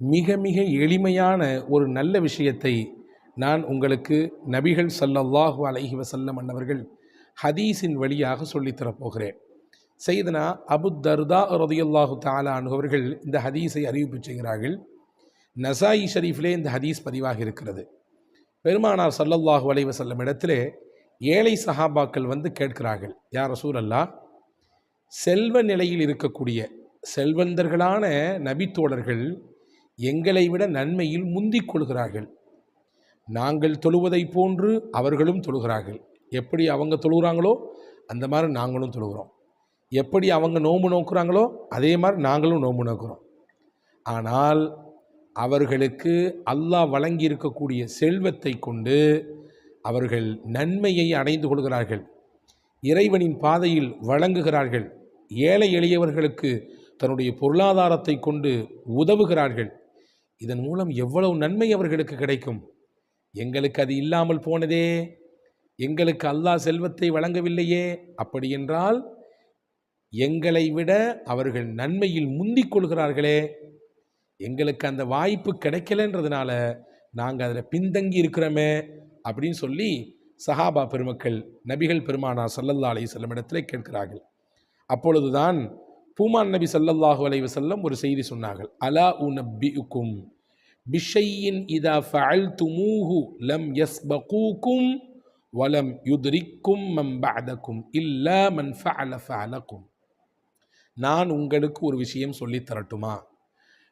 மிக மிக எளிமையான ஒரு நல்ல விஷயத்தை நான் உங்களுக்கு நபிகள் சல்லல்லாஹு அலைஹி வசல்லம் அன்னவர்கள் ஹதீஸின் வழியாக சொல்லித்தரப்போகிறேன் செய்தனா அபு தர்தா ரதியுல்லாஹு தாலா அவர்கள் இந்த ஹதீஸை அறிவிப்பு செய்கிறார்கள். நசாயி ஷரீஃபிலே இந்த ஹதீஸ் பதிவாக இருக்கிறது. பெருமானார் சல்லல்லாஹு அலைவ செல்லும் இடத்திலே ஏழை சஹாபாக்கள் வந்து கேட்கிறார்கள். யார் ரசூலல்லா செல்வ நிலையில் இருக்கக்கூடிய செல்வந்தர்களான நபித்தோழர்கள் எங்களை விட நன்மையில் முந்திக் கொள்கிறார்கள். நாங்கள் தொழுவதைப் போன்று அவர்களும் தொழுகிறார்கள். எப்படி அவங்க தொழுகிறாங்களோ அந்த மாதிரி நாங்களும் தொழுகிறோம். எப்படி அவங்க நோம்பு நோக்குறாங்களோ அதே மாதிரி நாங்களும் நோம்பு நோக்குறோம். ஆனால் அவர்களுக்கு அல்லாஹ் வழங்கி இருக்கக்கூடிய செல்வத்தை கொண்டு அவர்கள் நன்மையை அடைந்து கொள்கிறார்கள். இறைவனின் பாதையில் வழங்குகிறார்கள். ஏழை எளியவர்களுக்கு தன்னுடைய பொருளாதாரத்தை கொண்டு உதவுகிறார்கள். இதன் மூலம் எவ்வளவு நன்மை அவர்களுக்கு கிடைக்கும்? எங்களுக்கு அது இல்லாமல் போனதே. எங்களுக்கு அல்லாஹ் செல்வத்தை வழங்கவில்லையே. அப்படி என்றால் எங்களை விட அவர்கள் நன்மையில் முந்திக் கொள்கிறார்களே. எங்களுக்கு அந்த வாய்ப்பு கிடைக்கலன்றதுனால நாங்கள் அதில் பின்தங்கி இருக்கிறோமே அப்படின்னு சொல்லி சஹாபா பெருமக்கள் நபிகள் பெருமானா சல்லல்லா அலி செல்லும் இடத்துல கேட்கிறார்கள். அப்பொழுதுதான் பூமான் நபி சல்லல்லாஹு அலைஹி செல்லம் ஒரு செய்தி சொன்னார்கள் அலா உனப்பிஉக்கும் பிஷையின் இதா ஃபஅல்துமூஹு லம் எஸ் பகூக்கும் வலம் யுத்ரிக்கும் மம் பஅதக்கும் இல்லா மன் ஃபஅல ஃபஅலக்கும். நான் உங்களுக்கு ஒரு விஷயம் சொல்லித் தரட்டுமா?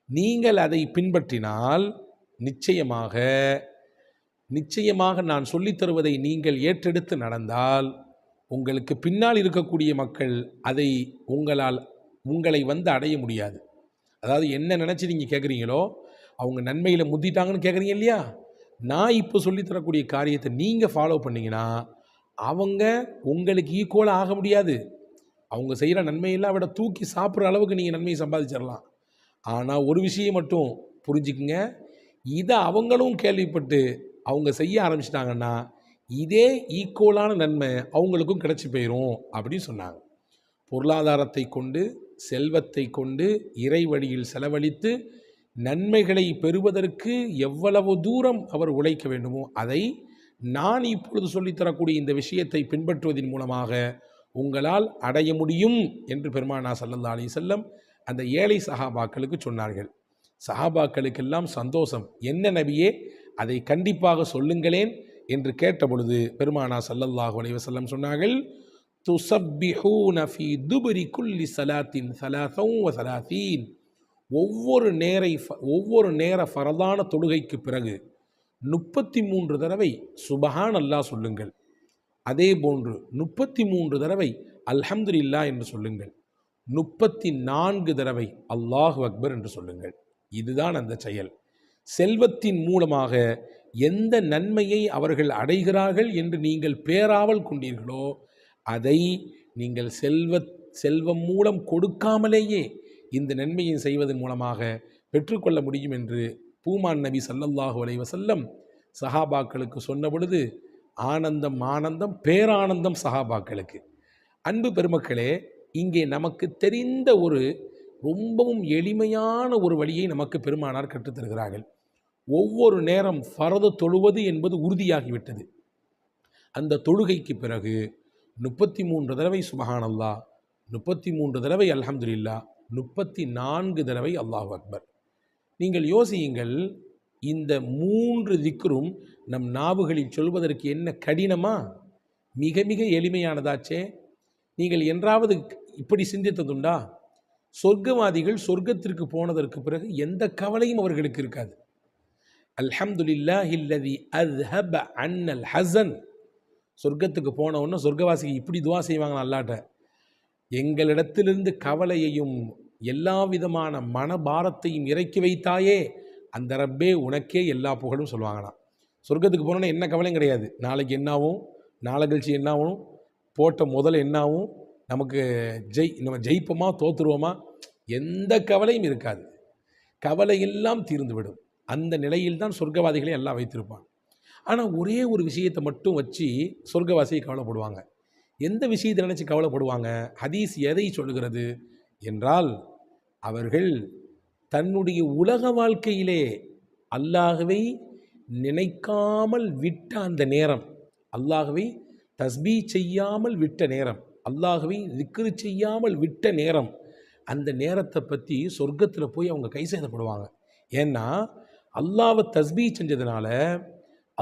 நீங்கள் அதை பின்பற்றினால் நிச்சயமாக நிச்சயமாக நான் சொல்லித் தருவதை நீங்கள் ஏற்றெடுத்து நடந்தால் உங்களுக்கு பின்னால் இருக்கக்கூடிய மக்கள் அதை உங்களால் உங்களை வந்து அடைய முடியாது. அதாவது என்ன நினச்சி நீங்கள் கேட்குறீங்களோ அவங்க நன்மையில் முந்திட்டாங்கன்னு கேட்குறீங்க இல்லையா? நான் இப்போ சொல்லித்தரக்கூடிய காரியத்தை நீங்கள் ஃபாலோ பண்ணிங்கன்னா அவங்க உங்களுக்கு ஈக்குவலாக ஆக முடியாது. அவங்க செய்கிற நன்மையெல்லாம் விட தூக்கி சாப்பிட்ற அளவுக்கு நீங்கள் நன்மையை சம்பாதிச்சிடலாம். ஆனால் ஒரு விஷயம் மட்டும் புரிஞ்சுக்குங்க. இதை அவங்களும் கேள்விப்பட்டு அவங்க செய்ய ஆரம்பிச்சிட்டாங்கன்னா இதே ஈக்குவலான நன்மை அவங்களுக்கும் கிடச்சி போயிடும் அப்படின்னு சொன்னாங்க. பொருளாதாரத்தை கொண்டு செல்வத்தை கொண்டு இறை வழியில் செலவழித்து நன்மைகளை பெறுவதற்கு எவ்வளவு தூரம் அவர் உழைக்க வேண்டுமோ அதை நான் இப்பொழுது சொல்லித்தரக்கூடிய இந்த விஷயத்தை பின்பற்றுவதன் மூலமாக உங்களால் அடைய முடியும் என்று பெருமானா சல்லல்லா அலி செல்லம் அந்த ஏழை சஹாபாக்களுக்கு சொன்னார்கள். சஹாபாக்களுக்கெல்லாம் சந்தோஷம். என்ன நபியே அதை கண்டிப்பாக சொல்லுங்களேன் என்று கேட்டபொழுது பெருமானா சல்லல்லாஹு அலைவசல்லம் சொன்னார்கள் துசப்பிஹூன ஃபீ துபரி குல்லி சலாத்தின் சலாசம் வ சலாசீன். ஒவ்வொரு நேரை ஃப- ஒவ்வொரு நேர ஃபரதான தொழுகைக்கு பிறகு முப்பத்தி மூன்று தடவை சுபஹான் அல்லாஹ் சொல்லுங்கள். அதே போன்று முப்பத்தி மூன்று தடவை அல்ஹம்துலில்லா என்று சொல்லுங்கள். முப்பத்தி நான்கு தடவை அல்லாஹு அக்பர் என்று சொல்லுங்கள். இதுதான் அந்த செயல். செல்வத்தின் மூலமாக எந்த நன்மையை அவர்கள் அடைகிறார்கள் என்று நீங்கள் பேராவல் கொண்டீர்களோ அதை நீங்கள் செல்வ செல்வம் மூலம் கொடுக்காமலேயே இந்த நன்மையை செய்வதன் மூலமாக பெற்றுக்கொள்ள முடியும் என்று பூமான் நபி சல்லல்லாஹு அலைஹி வஸல்லம் சஹாபாக்களுக்கு சொன்ன பொழுது ஆனந்தம் ஆனந்தம் பேரானந்தம் சஹாபாக்களுக்கு. அன்பு பெருமக்களே இங்கே நமக்கு தெரிந்த ஒரு ரொம்பவும் எளிமையான ஒரு வழியை நமக்கு பெருமானார் கற்றுத்தருகிறார்கள் ஒவ்வொரு நேரம் பரத தொழுவது என்பது உறுதியாகிவிட்டது. அந்த தொழுகைக்கு பிறகு முப்பத்தி மூன்று தடவை சுபஹானல்லா முப்பத்தி மூன்று தடவை அல்ஹம்துலில்லா முப்பத்தி நான்கு தடவை அல்லாஹ் அக்பர். நீங்கள் யோசியுங்கள் இந்த மூன்று திக்ரும் நம் நாவுகளில் சொல்வதற்கு என்ன கடினமா? மிக மிக எளிமையானதாச்சே. நீங்கள் என்றாவது இப்படி சிந்தித்ததுண்டா? சொர்க்கவாதிகள் சொர்க்கத்திற்கு போனதற்கு பிறகு எந்த கவலையும் அவர்களுக்கு இருக்காது. அல்ஹம்துலில்லாஹி அல்லதி அன் அன்னல் ஹசன். சொர்க்கத்துக்கு போனவுடனே சொர்க்கவாசிக்கு இப்படி துவா செய்வாங்க நல்லாட்ட எங்களிடத்திலிருந்து கவலையையும் எல்லா விதமான மனபாரத்தையும் இறக்கி வைத்தாயே அந்த ரப்பே உனக்கே எல்லா புகழும் சொல்லுவாங்களாம். சொர்க்கத்துக்கு போனோன்னா என்ன கவலையும் கிடையாது. நாளைக்கு என்னாகும் நாளை கழிச்சு என்னாகும் போட்ட முதல் என்னாகும் நமக்கு ஜெய் நம்ம ஜெயிப்போமா? தோத்துருவோமா? எந்த கவலையும் இருக்காது. கவலை எல்லாம் தீர்ந்துவிடும். அந்த நிலையில் தான் சொர்க்கவாதிகளை எல்லாம் வைத்திருப்பான். ஆனால் ஒரே ஒரு விஷயத்தை மட்டும் வச்சு சொர்க்கவாசியை கவலைப்படுவாங்க. எந்த விஷயத்தை நினச்சி கவலைப்படுவாங்க? ஹதீஸ் எதை சொல்லுகிறது? என்றால் அவர்கள் தன்னுடைய உலக வாழ்க்கையிலே அல்லாகவே நினைக்காமல் விட்ட அந்த நேரம். அல்லாகவே தஸ்பீ செய்யாமல் விட்ட நேரம். அல்லாகவே திக்ரு செய்யாமல் விட்ட நேரம். அந்த நேரத்தை பற்றி சொர்க்கத்தில் போய் அவங்க கை செய்தப்படுவாங்க ஏன்னா அல்லாவை தஸ்பீ செஞ்சதுனால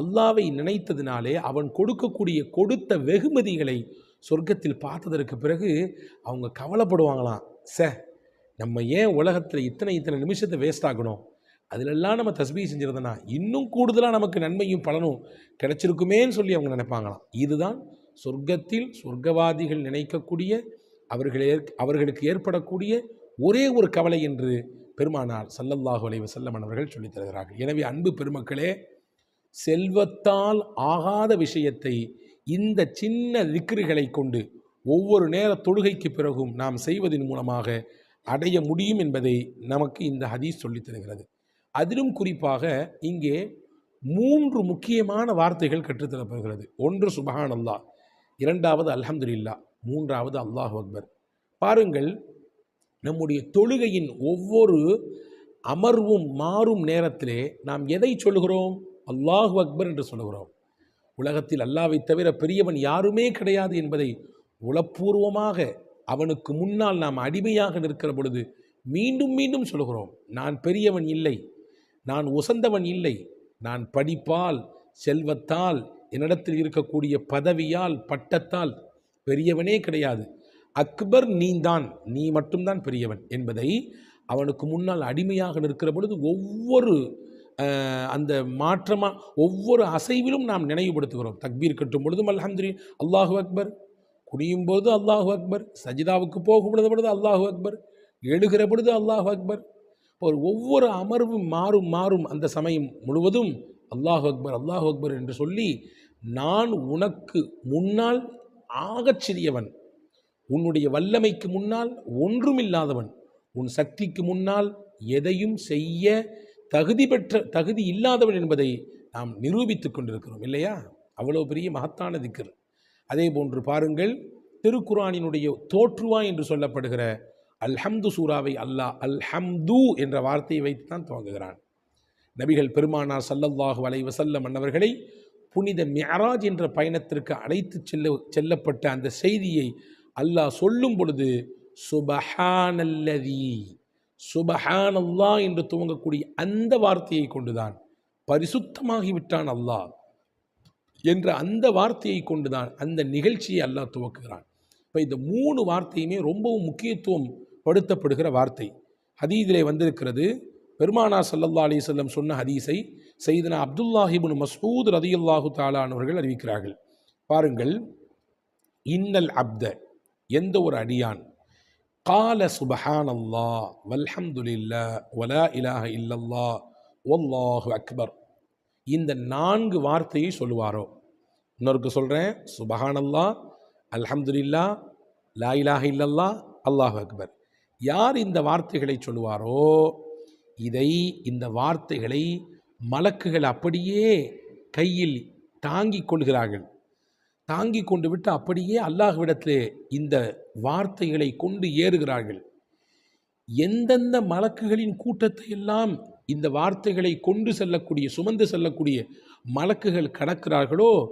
அல்லாவை நினைத்ததினாலே அவன் கொடுக்கக்கூடிய கொடுத்த வெகுமதிகளை சொர்க்கத்தில் பார்த்ததற்கு பிறகு அவங்க கவலைப்படுவாங்களாம். சே நம்ம ஏன் உலகத்தில் இத்தனை இத்தனை நிமிஷத்தை வேஸ்ட் ஆகணும்? அதிலெல்லாம் நம்ம தஸ்பீ செஞ்சிருந்தனா? இன்னும் கூடுதலாக நமக்கு நன்மையும் பலனும் கிடைச்சிருக்குமேன்னு சொல்லி அவங்க நினைப்பாங்களாம். இதுதான் சொர்க்கத்தில் சொர்க்கவாதிகள் நினைக்கக்கூடிய அவர்கள் ஏற் அவர்களுக்கு ஏற்படக்கூடிய ஒரே ஒரு கவலை என்று பெருமானார் சல்லல்லாஹு அலைஹி வஸல்லம் அவர்கள் சொல்லித் தருகிறார்கள். எனவே அன்பு பெருமக்களே செல்வத்தால் ஆகாத விஷயத்தை இந்த சின்ன திக்ருகளை கொண்டு ஒவ்வொரு நேர தொழுகைக்கு பிறகும் நாம் செய்வதன் மூலமாக அடைய முடியும் என்பதை நமக்கு இந்த ஹதீஸ் சொல்லித் தருகிறது. அதிலும் குறிப்பாக இங்கே மூன்று முக்கியமான வார்த்தைகள் கற்றுத்தரப்படுகிறது. ஒன்று சுபஹான் அல்லாஹ் இரண்டாவது அல்ஹம்துலில்லா மூன்றாவது அல்லாஹ் அக்பர். பாருங்கள் நம்முடைய தொழுகையின் ஒவ்வொரு அமர்வும் மாறும் நேரத்திலே நாம் எதை சொல்கிறோம் அல்லாஹு அக்பர் என்று சொல்கிறோம் உலகத்தில் அல்லாவை தவிர பெரியவன் யாருமே கிடையாது என்பதை உளப்பூர்வமாக அவனுக்கு முன்னால் நாம் அடிமையாக நிற்கிற பொழுது மீண்டும் மீண்டும் சொல்கிறோம் நான் பெரியவன் இல்லை நான் உசந்தவன் இல்லை நான் படிப்பால் செல்வத்தால் என்னிடத்தில் இருக்கக்கூடிய பதவியால் பட்டத்தால் பெரியவனே கிடையாது. அக்பர் நீந்தான் நீ மட்டும்தான் பெரியவன் என்பதை அவனுக்கு முன்னால் அடிமையாக நிற்கிற பொழுது ஒவ்வொரு அந்த மாற்றமாக ஒவ்வொரு அசைவிலும் நாம் நினைவுபடுத்துகிறோம். தக்பீர் கட்டும் பொழுதும் அல்ஹந்திரி அல்லாஹு அக்பர். குனியும் போது அல்லாஹு அக்பர். சஜிதாவுக்கு போகும் பொழுது பொழுது அல்லாஹு அக்பர். எழுகிற பொழுது அல்லாஹு அக்பர். ஒரு ஒவ்வொரு அமர்வும் மாறும் மாறும். அந்த சமயம் முழுவதும் அல்லாஹு அக்பர் அல்லாஹு அக்பர் என்று சொல்லி நான் உனக்கு முன்னால் ஆகச் சிறியவன் உன்னுடைய வல்லமைக்கு முன்னால் ஒன்றுமில்லாதவன். உன் சக்திக்கு முன்னால் எதையும் செய்ய தகுதி பெற்ற தகுதி இல்லாதவன் என்பதை நாம் நிரூபித்துக் கொண்டிருக்கிறோம் இல்லையா? அவ்வளோ பெரிய மகத்தான திக்கர் அதே போன்று பாருங்கள் திருக்குரானினுடைய தோற்றுவா என்று சொல்லப்படுகிற அல்ஹம்து சூராவை அல்லாஹ் அல்ஹம்து என்ற வார்த்தையை வைத்து தான் துவங்குகிறான். நபிகள் பெருமானார் சல்லல்லாஹு அலை வசல்ல அன்னவர்களை புனித மியராஜ் என்ற பயணத்திற்கு அழைத்து செல்ல செல்லப்பட்ட அந்த செய்தியை அல்லாஹ் சொல்லும் பொழுது சுபஹானல்லதி சுபஹானல்லாஹ் என்று துவங்கக்கூடிய அந்த வார்த்தையை கொண்டுதான் பரிசுத்தமாகிவிட்டான் அல்லாஹ் என்ற அந்த வார்த்தையை கொண்டுதான் அந்த நிகழ்ச்சியை அல்லாஹ் துவக்குகிறான். இப்போ இந்த மூணு வார்த்தையுமே ரொம்பவும் முக்கியத்துவம் படுத்தப்படுகிற வார்த்தை. ஹதீதிலே வந்திருக்கிறது பெருமானா சல்லல்லா அலைஹி செல்லம் சொன்ன ஹதீஸை செய்தனா அப்துல்லாஹிப்னு மசூத் ரதி அல்லாஹு தாலானவர்கள் அறிவிக்கிறார்கள். பாருங்கள் இன்னல் அப்த எந்த ஒரு அடியான் கால சுபஹான் அல்லா வல்ஹம்துலில்லா வலா இலாஹ இல்லல்லா வல்லாஹு அக்பர் இந்த நான்கு வார்த்தையை சொல்லுவாரோ? இன்னொருக்கு சொல்கிறேன் சுபஹானல்லா அல்ஹம்துலில்லா லா இலாஹ இல்லல்லா அல்லாஹு அக்பர். யார் இந்த வார்த்தைகளை சொல்லுவாரோ? இதை இந்த வார்த்தைகளை மலக்குகள் அப்படியே கையில் தாங்கிக் கொள்கிறார்கள். தாங்கி கொண்டு விட்டு அப்படியே அல்லாஹ்விடத்திலே இந்த வார்த்தைகளை கொண்டு ஏறுகிறார்கள். எந்தெந்த மலக்குகளின் கூட்டத்தை எல்லாம் இந்த வார்த்தைகளை கொண்டு செல்லக்கூடிய சுமந்து செல்லக்கூடிய மலக்குகள் கடக்கிறார்களோ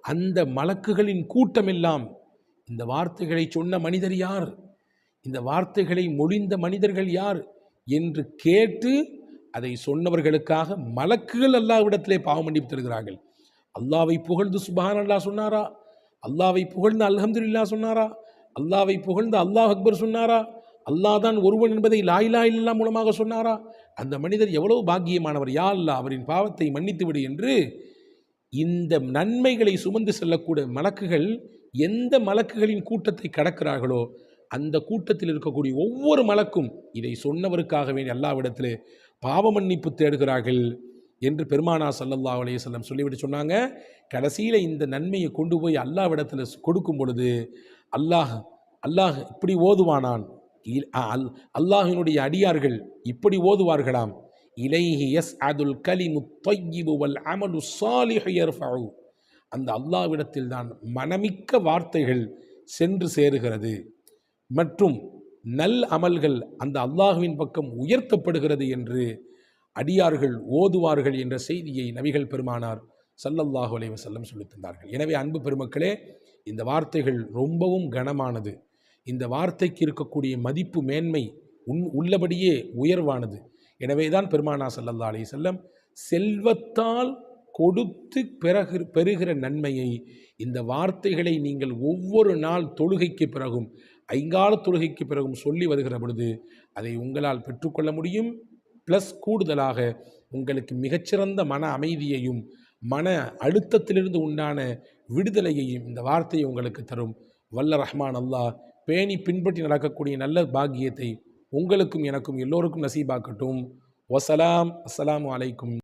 அந்த மலக்குகளின் கூட்டமெல்லாம் இந்த வார்த்தைகளை சொன்ன மனிதர் யார்? இந்த வார்த்தைகளை மொழிந்த மனிதர்கள் யார்? என்று கேட்டு அதை சொன்னவர்களுக்காக மலக்குகள் அல்லாவிடத்திலே பாவம் தருகிறார்கள். அல்லாவை புகழ்ந்து சுபான் அல்லாஹ் சொன்னாரா? அல்லாவை புகழ்ந்து அல்ஹம்துல்லா சொன்னாரா? அல்லாவை புகழ்ந்து அல்லாஹ் அக்பர் சொன்னாரா? அல்லாஹ் தான் ஒருவன் என்பதை லாயிலா இல்லா மூலமாக சொன்னாரா? அந்த மனிதர் எவ்வளவு பாக்கியமானவர்? யா அல்லா அவரின் பாவத்தை மன்னித்து விடு என்று இந்த நன்மைகளை சுமந்து செல்லக்கூடிய மலக்குகள் எந்த மலக்குகளின் கூட்டத்தை கடக்கிறார்களோ அந்த கூட்டத்தில் இருக்கக்கூடிய ஒவ்வொரு மலக்கும் இதை சொன்னவருக்காக வேண்டி அல்லாவிடத்திலே பாவ மன்னிப்பு தேடுகிறார்கள் என்று பெருமானா சல்லல்லா அலைஹி செல்லம் சொல்லிவிட்டு சொன்னாங்க. கடைசியில் இந்த நன்மையை கொண்டு போய் அல்லாவிடத்தில் கொடுக்கும் பொழுது அல்லாஹ் அல்லாஹ் இப்படி ஓதுவானான். இல்- அல் அல்லாஹினுடைய அடியார்கள் இப்படி ஓதுவார்களாம். இலைஹி எஸ் அதுல் கலிமு தொய்யிபு வல் அமலு சாலிஹு யர்ஃபஉ அந்த அல்லாவிடத்தில் தான் மனமிக்க வார்த்தைகள் சென்று சேருகிறது. மற்றும் நல் அமல்கள் அந்த அல்லாஹுவின் பக்கம் உயர்த்தப்படுகிறது என்று அடியார்கள் ஓதுவார்கள் என்ற செய்தியை நபிகள் பெருமானார் சல்லல்லாஹு அலைவ செல்லம் சொல்லித் தந்தார்கள். எனவே அன்பு பெருமக்களே இந்த வார்த்தைகள் ரொம்பவும் கனமானது. இந்த வார்த்தைக்கு இருக்கக்கூடிய மதிப்பு மேன்மை உன் உள்ளபடியே உயர்வானது. எனவே தான் பெருமானா சல்லல்லா அலி செல்லம் செல்வத்தால் கொடுத்து பிறகு பெறுகிற நன்மையை இந்த வார்த்தைகளை நீங்கள் ஒவ்வொரு நாள் தொழுகைக்கு பிறகும் ஐங்கால தொழுகைக்கு பிறகும் சொல்லி வருகிற பொழுது அதை உங்களால் பெற்றுக்கொள்ள முடியும். ப்ளஸ் கூடுதலாக உங்களுக்கு மிகச்சிறந்த மன அமைதியையும் மன அழுத்தத்திலிருந்து உண்டான விடுதலையையும் இந்த வார்த்தையை உங்களுக்கு தரும். வல்ல ரஹ்மான் அல்லாஹ் பேணி பின்பற்றி நடக்கக்கூடிய நல்ல பாக்கியத்தை உங்களுக்கும் எனக்கும் எல்லோருக்கும் நசீபாக்கட்டும். வசலாம் அஸ்லாம் அலைக்கும்.